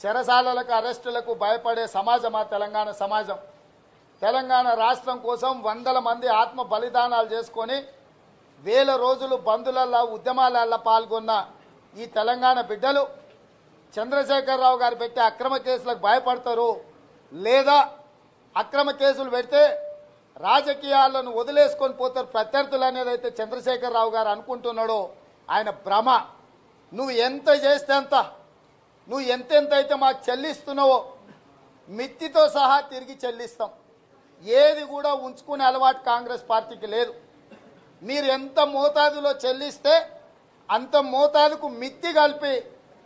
చెరసాలలకు అరెస్టులకు భయపడే సమాజమా తెలంగాణ సమాజం? తెలంగాణ రాష్ట్రం కోసం వందల మంది ఆత్మ బలిదానాలు చేసుకొని వేల రోజులు బంధులల్లా ఉద్యమాలల్లా పాల్గొన్న ఈ తెలంగాణ బిడ్డలు చంద్రశేఖరరావు గారు పెట్టే అక్రమ కేసులకు భయపడతారు లేదా అక్రమ కేసులు పెడితే రాజకీయాలను వదిలేసుకొని పోతారు. ప్రత్యర్థులు అనేది అయితే చంద్రశేఖరరావు గారు అనుకుంటున్నాడో ఆయన భ్రమ. నువ్వు ఎంత చేస్తే అంత నువ్వు ఎంతెంత అయితే మాకు చెల్లిస్తున్నావో మిత్తితో సహా తిరిగి చెల్లిస్తాం. ఏది కూడా ఉంచుకునే అలవాటు కాంగ్రెస్ పార్టీకి లేదు. మీరు ఎంత మోతాదులో చెల్లిస్తే అంత మోతాదుకు మిత్తి కలిపి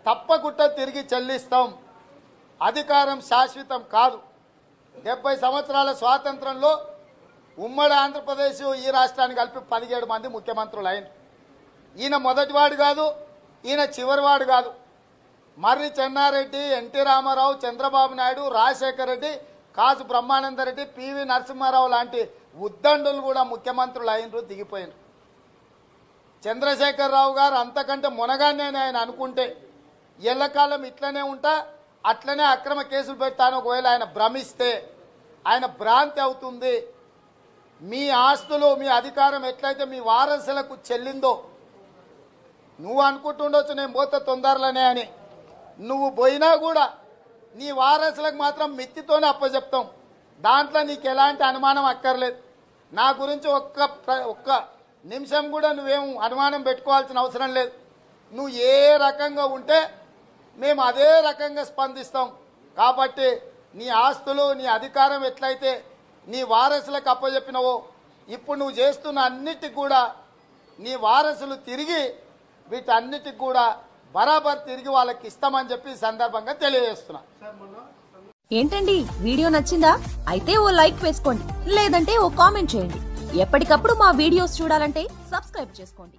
తప్పకుండా తిరిగి చెల్లిస్తాం. అధికారం శాశ్వతం కాదు. డెబ్బై సంవత్సరాల స్వాతంత్రంలో ఉమ్మడి ఆంధ్రప్రదేశ్ ఈ రాష్ట్రాన్ని కలిపి పదిహేడు మంది ముఖ్యమంత్రులు అయిన ఈయన మొదటివాడు కాదు ఈయన చివరివాడు కాదు. మర్రి చెన్నారెడ్డి ఎన్టీ రామారావు చంద్రబాబు నాయుడు రాజశేఖర రెడ్డి కాసు బ్రహ్మానందరెడ్డి పివి నరసింహారావు లాంటి ఉద్దండులు కూడా ముఖ్యమంత్రులు అయినరు దిగిపోయినరు. చంద్రశేఖరరావు గారు అంతకంటే మునగానే ఆయన అనుకుంటే ఎల్లకాలం ఇట్లనే ఉంటా అట్లనే అక్రమ కేసులు పెడతాను ఒకవేళ ఆయన భ్రమిస్తే ఆయన భ్రాంతి అవుతుంది మీ ఆస్తులు మీ అధికారం ఎట్లయితే మీ వారసులకు చెల్లిందో నువ్వు అనుకుంటుండొచ్చు నేను పోతే తొందరలోనే అని. నువ్వు పోయినా కూడా నీ వారసులకు మాత్రం మిత్తితోనే అప్పచెప్తాం. దాంట్లో నీకు ఎలాంటి అనుమానం అక్కర్లేదు. నా గురించి ఒక్క ప్ర- ఒక్క నిమిషం కూడా నువ్వేం అనుమానం పెట్టుకోవాల్సిన అవసరం లేదు. నువ్వు ఏ రకంగా ఉంటే మేము అదే రకంగా స్పందిస్తాం. కాబట్టి నీ ఆస్తులు నీ అధికారం ఎట్లయితే నీ వారసులకు అప్పచెప్పినవో ఇప్పుడు నువ్వు చేస్తున్న అన్నిటికి కూడా నీ వారసులు తిరిగి వీటన్నిటికి కూడా బరాబర్ తిరిగి వాళ్ళకి ఇస్తామని చెప్పి సందర్భంగా తెలియజేస్తున్నా. ఏంటండి? వీడియో నచ్చిందా? అయితే ఓ లైక్ వేసుకోండి లేదంటే ఓ కామెంట్ చేయండి. ఎప్పటికప్పుడు మా వీడియోస్ చూడాలంటే సబ్స్క్రైబ్ చేసుకోండి.